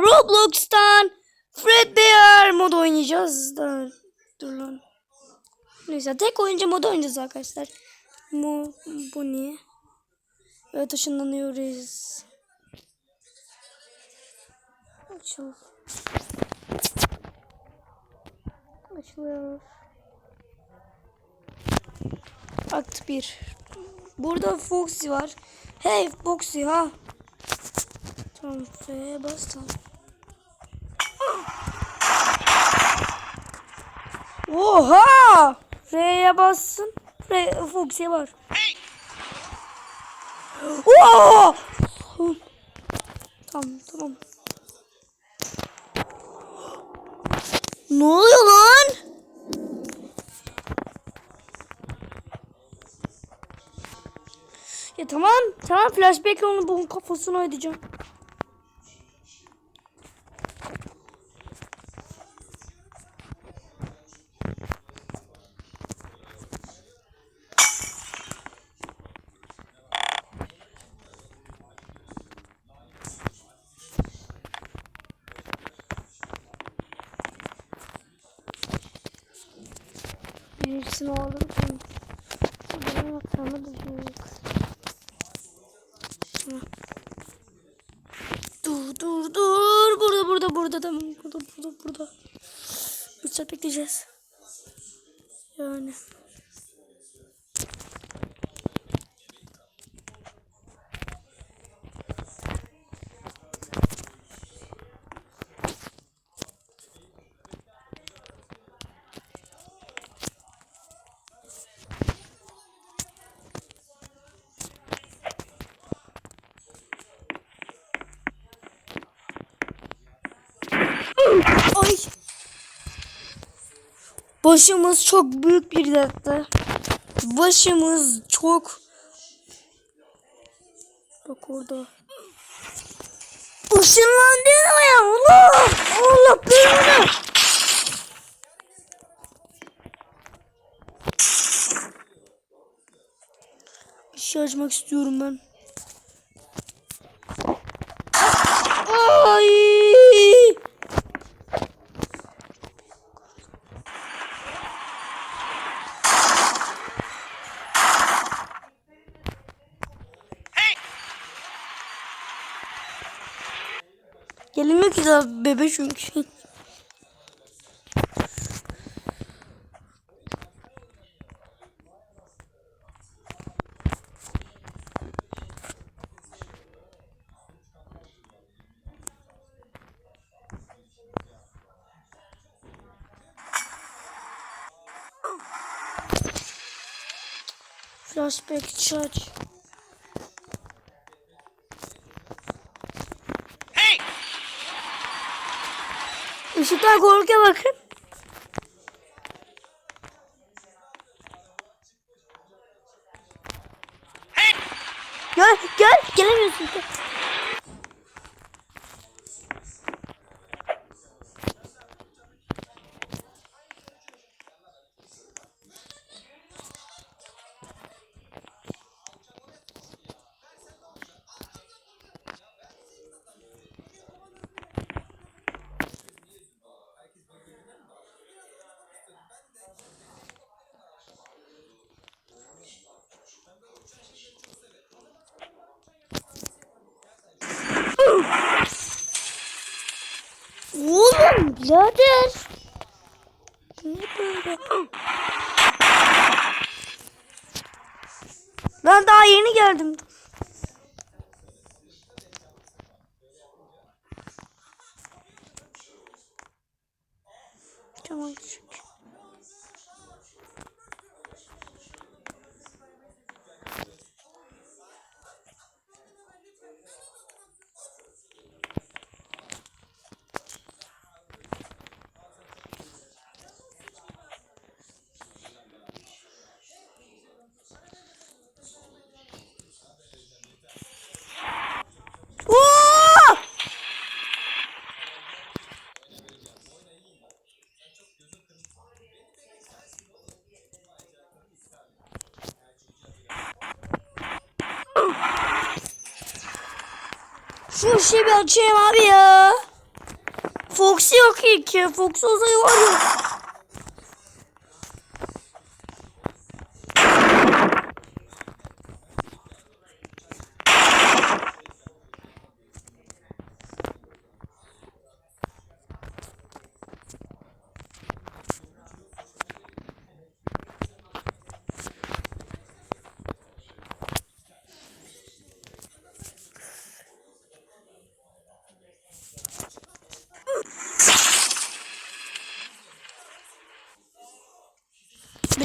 Roblox'tan Fredbear mod oynayacağız da dur lan. Neyse tek oyuncu modu oynayacağız arkadaşlar. Bu, bu ne? Evet ışınlanıyoruz. Açıl. Açılıyor. Akt 1. Burada Foxy var. Hey Foxy ha. Tamam F'ye bas tamam. Oha! R'ye bassın. R Foxy'ye var. Oo! Tamam tamam. Ne oluyor lan? Ya tamam tamam flashback onu bunun kafasına ödeyeceğim. Birisini aldım. Benim hatamı da büyük. Dur dur dur. Burada burada burada tamam. Burada burada burada. Bir saat bekleyeceğiz. Yani. Ay. Başımız çok büyük bir dertte. Başımız çok... Bak orada. Işınlandın mı ya? Allah! Allah belanı! Bir şey açmak istiyorum ben. Ay! Gelmiyor ki daha bebe çünkü. Flashback charge. Işıklar korkuyor bakın. Gel gel gelemiyorsun. Gel. Oğlum birader. Ne böyle? Ben daha yeni geldim. Şu işi bir açayım abi ya. Foxy yok ki. Foxy olsa var yok.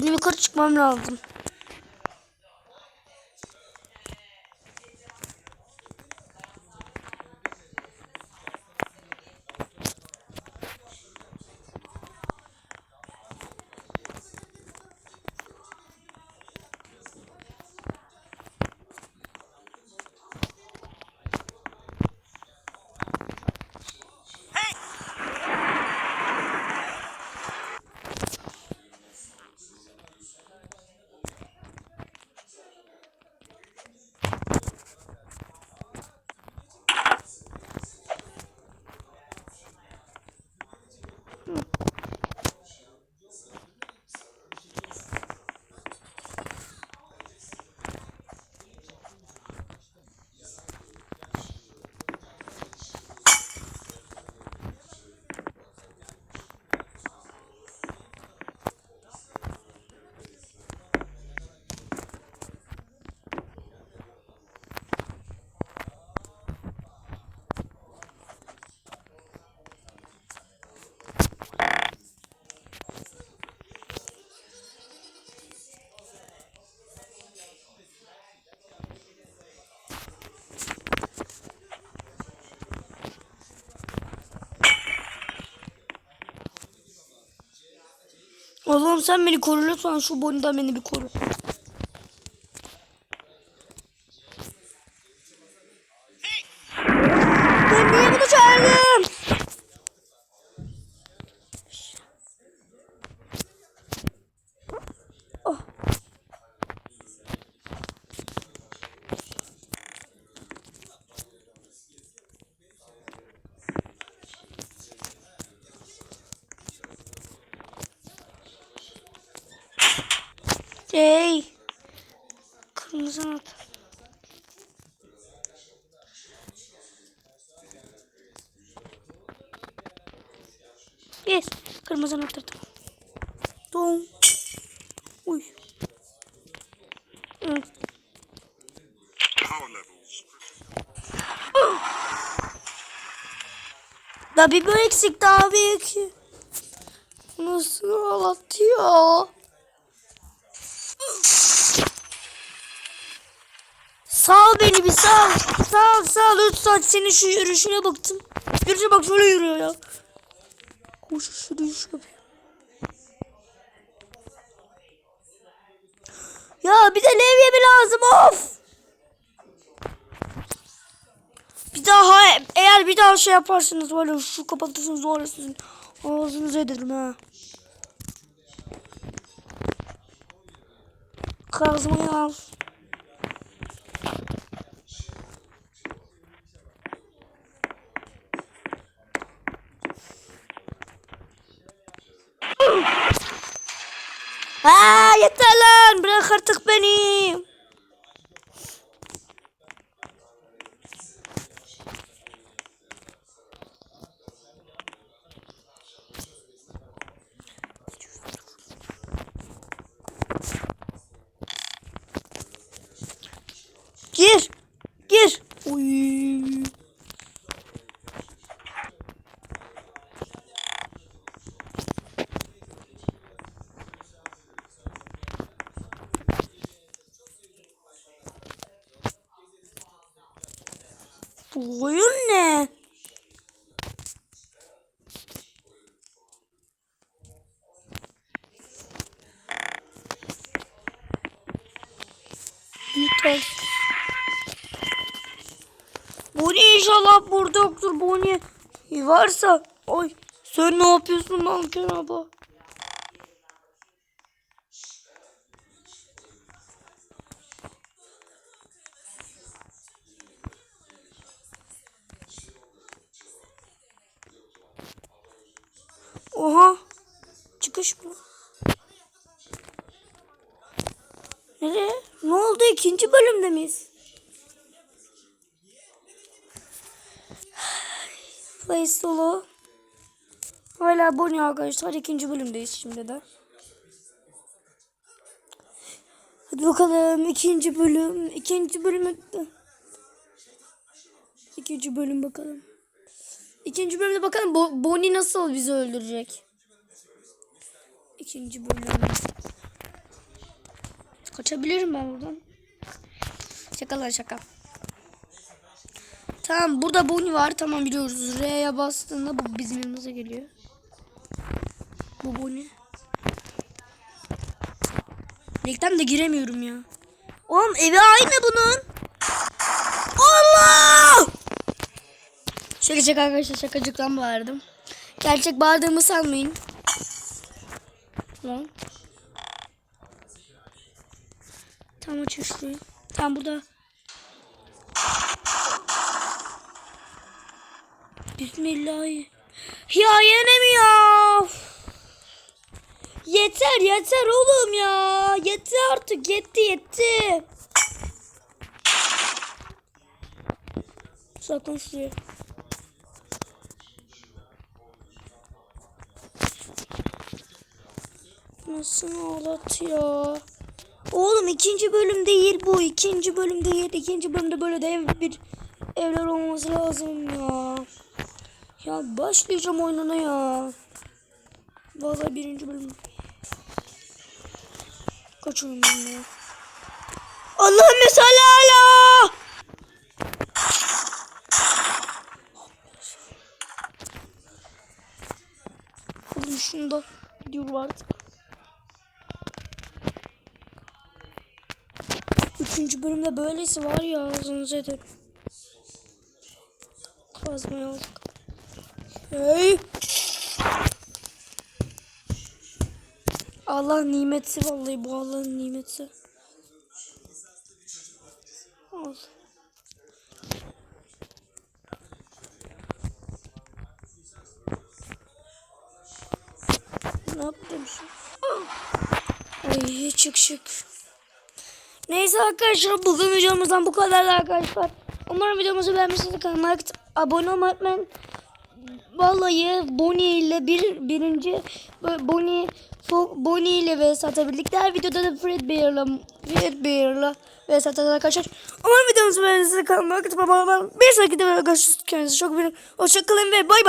Benim yukarı çıkmam lazım. Allah'ım sen beni koru lütfen şu boyundan beni bir koru. Hey. Kırmızı anahtar. Yes. Kırmızı anahtar tamam. Tamam. Uy. Hı. Da bir bu eksik daha büyük. Nasıl ağlatıyor? Sal beni bir sal. Sal sal lütfen senin şu yürüyüşüne baktım. Yürüyüşe bak şöyle yürüyor ya. Koş şu yürüyüş yapıyor. Ya bir de levye mi lazım of. Bir daha eğer bir daha şey yaparsanız var şu kapatırsınız var ya sizin ağzınıza ederim ha. Kazmayı al. Aa yeter lan bırak artık beni. Bu oyun ne? Yeter. Bu ne inşallah burada yoktur bu ne? Varsa. Oy. Sen ne yapıyorsun manken abla? Oha. Çıkış mı? Nereye? Ne oldu? İkinci bölümde miyiz? Play solo. Hala abone arkadaşlar. ikinci bölümdeyiz şimdi de. Hadi bakalım ikinci bölüm. ikinci bölüm. İkinci bölüm bakalım. İkinci bölümde bakalım Bo Bonnie nasıl bizi öldürecek. İkinci bölüm. Kaçabilirim ben buradan. Şaka lan şaka. Tamam burada Bonnie var. Tamam biliyoruz. R'ye bastığında bu bizim yanımıza geliyor. Bu Bonnie. Reklam de giremiyorum ya. Oğlum evi aynı bunun. Allah! Şaka şaka arkadaşlar şakacıktan bağırdım. Gerçek bağırdığımı sanmayın. Lan. Tam şurayı. Tam burada. Bismillah. Ya yine mi ya? Yeter yeter oğlum ya. Yeter artık yetti yetti. Sakın şuraya. Nasıl ağlat ya? Oğlum ikinci bölüm değil bu. ikinci bölüm değil. İkinci bölümde böyle dev bir evler olması lazım ya. Ya başlayacağım oyununa ya. Vallahi birinci bölüm. Kaçıyorum ben ya. Allah'ım mesela hala. Oğlum şunu da gidiyorum artık. Üçüncü bölümde böylesi var ya ağzınıza edin. Kazmaya aldık. Hey. Allah nimeti vallahi bu Allah'ın nimeti. Al. Ne yaptım şimdi? Ay çık çık. Neyse arkadaşlar bugün videomuzdan bu kadar arkadaşlar. Umarım videomuzu beğenmişsiniz. Kanalıma abone olmayı unutmayın. Vallahi Bonnie ile bir birinci Bonnie Bonnie ile vs atabildik. Diğer videoda da Fredbear'la Fredbear'la vs atacağız arkadaşlar. Umarım videomuzu beğenmişsiniz. Kanalıma abone olmayı unutmayın. Bir sonraki videoda görüşürüz. Kendinize çok iyi bakın. Hoşçakalın ve bay bay.